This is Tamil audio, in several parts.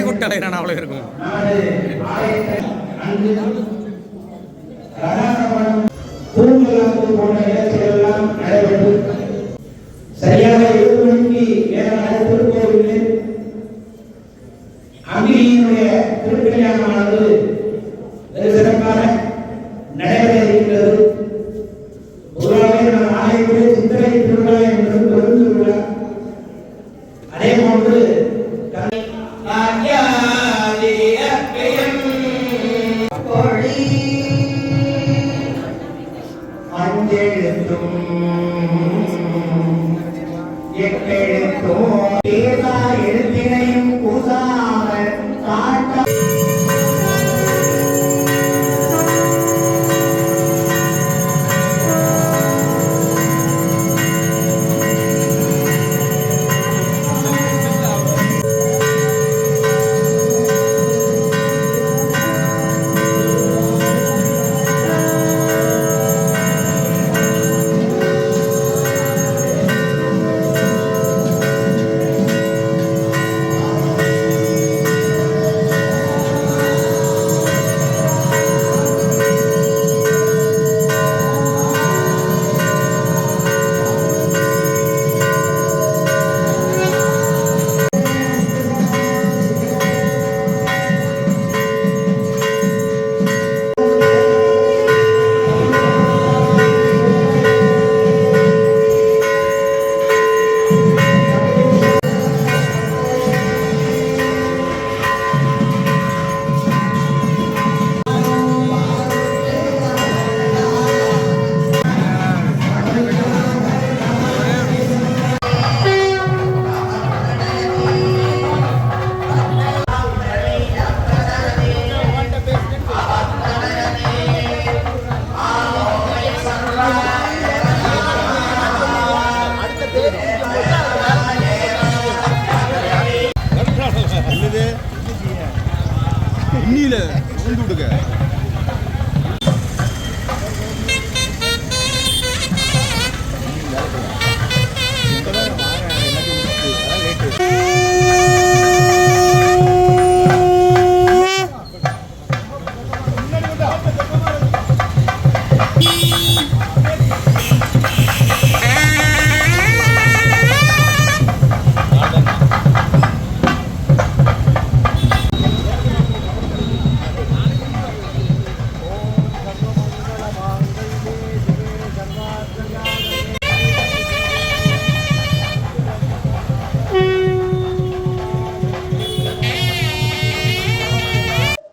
கூட்டலைறான அவ்வளோ இருக்கும் பூங்கலாத்து போன்ற நிகழ்ச்சிகள் எல்லாம் சரியாக ஏழு மணிக்கு திருக்கோவிலில் திருக்கல்யாணமானது வெகு சிறப்பாக நடைபெற இருக்கிறது பொதுவாகவே ஆலயத்திலே சித்திரை திருவிழா என்பது அதே போன்று கலை- அஞ்செழுத்தும் எட்டெழுத்தும் കൊടുക്കുക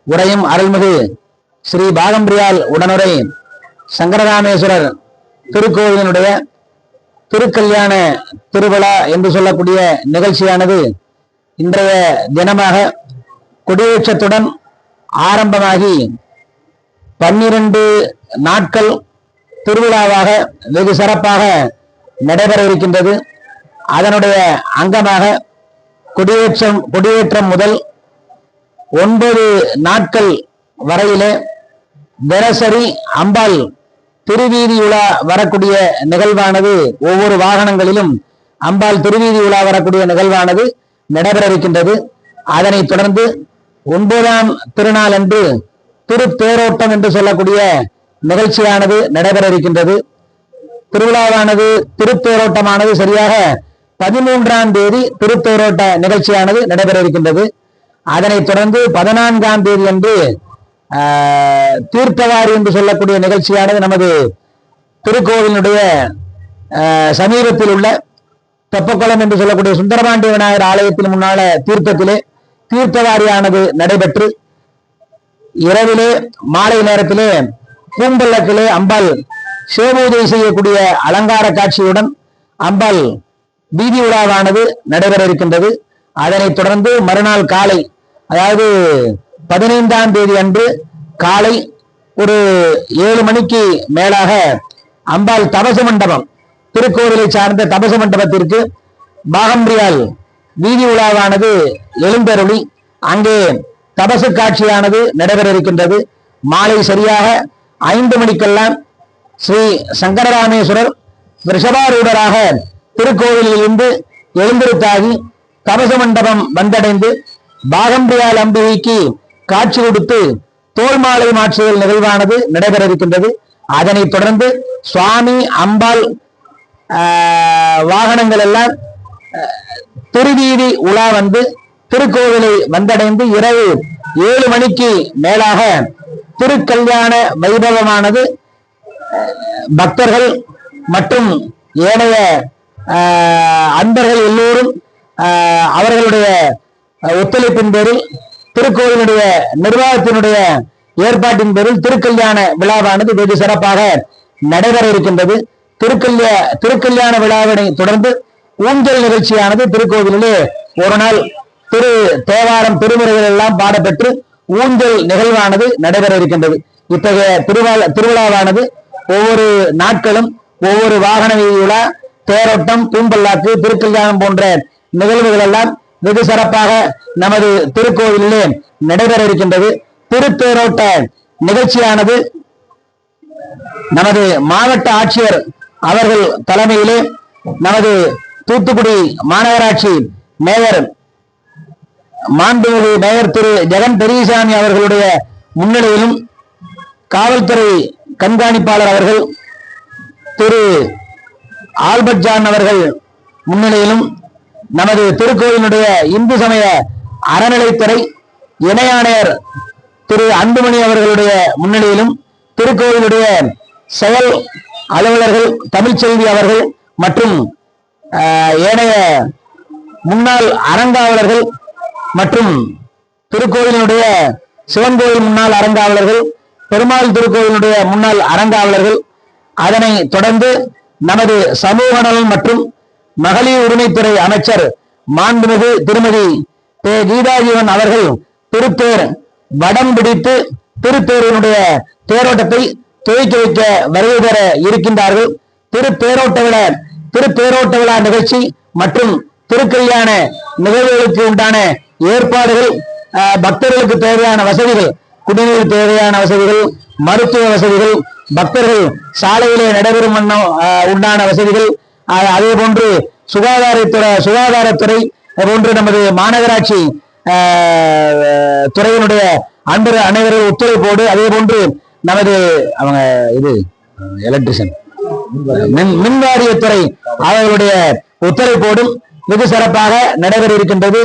உரையும் அருள்மிகு ஸ்ரீ பாகம்பிரியால் உடனுரை சங்கரராமேஸ்வரர் திருக்கோவிலினுடைய திருக்கல்யாண திருவிழா என்று சொல்லக்கூடிய நிகழ்ச்சியானது இன்றைய தினமாக கொடியேற்றத்துடன் ஆரம்பமாகி பன்னிரண்டு நாட்கள் திருவிழாவாக வெகு சிறப்பாக நடைபெற இருக்கின்றது. அதனுடைய அங்கமாக கொடியேற்றம் கொடியேற்றம் முதல் ஒன்பது நாட்கள் வரையிலே தினசரி அம்பாள் திருவீதி உலா வரக்கூடிய நிகழ்வானது. ஒவ்வொரு வாகனங்களிலும் அம்பாள் திருவீதி உலா வரக்கூடிய நிகழ்வானது நடைபெற இருக்கின்றது அதனைத் தொடர்ந்து ஒன்பதாம் திருநாள் அன்று திருப்பேரோட்டம் என்று சொல்லக்கூடிய நிகழ்ச்சியானது நடைபெற இருக்கின்றது திருவிழாவானது திருப்பேரோட்டமானது சரியாக பதிமூன்றாம் தேதி திருப்பேரோட்ட நிகழ்ச்சியானது நடைபெற இருக்கின்றது அதனைத் தொடர்ந்து பதினான்காம் தேதி அன்று தீர்த்தவாரி என்று சொல்லக்கூடிய நிகழ்ச்சியானது நமது திருக்கோவிலினுடைய சமீபத்தில் உள்ள தெப்பக்குளம் என்று சொல்லக்கூடிய சுந்தரபாண்டி விநாயகர் ஆலயத்தின் முன்னால தீர்த்தத்திலே தீர்த்தவாரியானது நடைபெற்று இரவிலே மாலை நேரத்திலே பூம்பள்ளத்திலே அம்பாள் சேவூதை செய்யக்கூடிய அலங்கார காட்சியுடன் அம்பாள் வீதி உலாவானது நடைபெற இருக்கின்றது. அதனைத் தொடர்ந்து மறுநாள் காலை அதாவது பதினைந்தாம் தேதி அன்று காலை ஒரு ஏழு மணிக்கு மேலாக அம்பாள் தபச மண்டபம் திருக்கோவிலை சார்ந்த தபசு மண்டபத்திற்கு பாகம்பிரியால் வீதி உலாவானது எழுந்தருளி அங்கே தபசு காட்சியானது நடைபெற இருக்கின்றது மாலை சரியாக ஐந்து மணிக்கெல்லாம் ஸ்ரீ சங்கரராமேஸ்வரர் ரிஷபாரூடராக திருக்கோவிலில் இருந்து எழுந்திருத்தாகி தபச மண்டபம் வந்தடைந்து பாகம்பிரியால் அம்பிகைக்கு காட்சி கொடுத்து தோல் மாலை மாற்றுதல் நிகழ்வானது நடைபெற இருக்கின்றது அதனைத் தொடர்ந்து சுவாமி அம்பாள் ஆஹ், வாகனங்கள் எல்லாம் திருவீதி உலா வந்து திருக்கோவிலை வந்தடைந்து இரவு ஏழு மணிக்கு மேலாக திருக்கல்யாண வைபவமானது பக்தர்கள் மற்றும் ஏனைய ஆஹ், அன்பர்கள் எல்லோரும் ஆஹ், அவர்களுடைய ஒத்துழைப்பின் பேரில் திருக்கோயிலுடைய நிர்வாகத்தினுடைய ஏற்பாட்டின் பேரில் திருக்கல்யாண விழாவானது வெகு சிறப்பாக நடைபெற இருக்கின்றது. திருக்கல்யா திருக்கல்யாண விழாவினை தொடர்ந்து ஊஞ்சல் நிகழ்ச்சியானது திருக்கோவிலிலே ஒரு நாள் திரு தேவாரம் திருமுறைகள் எல்லாம் பாடப்பெற்று ஊஞ்சல் நிகழ்வானது நடைபெற இருக்கின்றது. இத்தகைய திருவாள திருவிழாவானது ஒவ்வொரு நாட்களும் ஒவ்வொரு வாகன விழா தேரோட்டம் பூம்பல்லாக்கு திருக்கல்யாணம் போன்ற நிகழ்வுகள் எல்லாம் வெகு சிறப்பாக நமது திருக்கோவிலே நடைபெற இருக்கின்றது திருத்தேரோட்ட நிகழ்ச்சியானது நமது மாவட்ட ஆட்சியர் அவர்கள் தலைமையிலே நமது தூத்துக்குடி மாநகராட்சி மேயர் மாண்புமிகு மேயர் திரு ஜெகன் பெரியசாமி அவர்களுடைய முன்னிலையிலும் காவல்துறை கண்காணிப்பாளர் அவர்கள் திரு ஆல்பர்ட் ஜான் அவர்கள் முன்னிலையிலும் நமது திருக்கோயிலுடைய இந்து சமய அறநிலைத்துறை இணையாணையர் திரு அன்புமணி அவர்களுடைய முன்னிலையிலும் திருக்கோயிலுடைய செயல் அலுவலர்கள் தமிழ்ச்செல்வி அவர்கள் மற்றும் ஏனைய முன்னாள் அறங்காவலர்கள் மற்றும் திருக்கோயிலினுடைய சிவன் கோயில் முன்னாள் அறங்காவலர்கள் பெருமாள் திருக்கோயிலுடைய முன்னாள் அறங்காவலர்கள் அதனை தொடர்ந்து நமது சமூக நலன் மற்றும் மகளிர் உரிமைத்துறை அமைச்சர் மாண்புமிகு திருமதி பே. கீதாஜீவன் அவர்கள் திருத்தேர் வடம் பிடித்து திருத்தேரினுடைய தேரோட்டத்தை துவக்கி வைக்க வருகை பெற இருக்கின்றார்கள். திருத்தேரோட்ட விழா திருத்தேரோட்ட விழா நிகழ்ச்சி மற்றும் திருக்கல்யாண நிகழ்வுகளுக்கு உண்டான ஏற்பாடுகள் ஆஹ், பக்தர்களுக்கு தேவையான வசதிகள் குடிநீர் தேவையான வசதிகள் மருத்துவ வசதிகள் பக்தர்கள் சாலையிலே நடைபெறும் வண்ணம் உண்டான வசதிகள் அதே போன்று சுகாதாரத்துறை சுகாதாரத்துறை போன்று நமது மாநகராட்சி துறையினுடைய அன்பர் அனைவரும் ஒத்துழைப்போடு அதே போன்று நமது அவங்க இது எலக்ட்ரிஷியன் மின் மின் அவர்களுடைய ஒத்துழைப்போடும் வெகு சிறப்பாக நடைபெற இருக்கின்றது.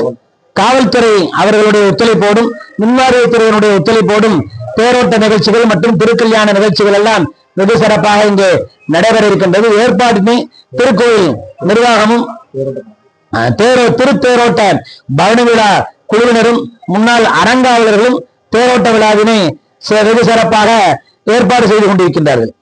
காவல்துறை அவர்களுடைய ஒத்துழைப்போடும் மின்வாரியத்துறையினுடைய ஒத்துழைப்போடும் தேரோட்ட நிகழ்ச்சிகள் மற்றும் திருக்கல்யாண நிகழ்ச்சிகள் எல்லாம் வெகு சிறப்பாக இங்கு நடைபெற இருக்கின்றது. ஏற்பாட்டினை திருக்கோயில் நிர்வாகமும் தேரோ திருத்தேரோட்ட பவனி விழா குழுவினரும் முன்னாள் அறங்காவலர்களும் தேரோட்ட விழாவினை வெகு சிறப்பாக ஏற்பாடு செய்து கொண்டிருக்கின்றார்கள்.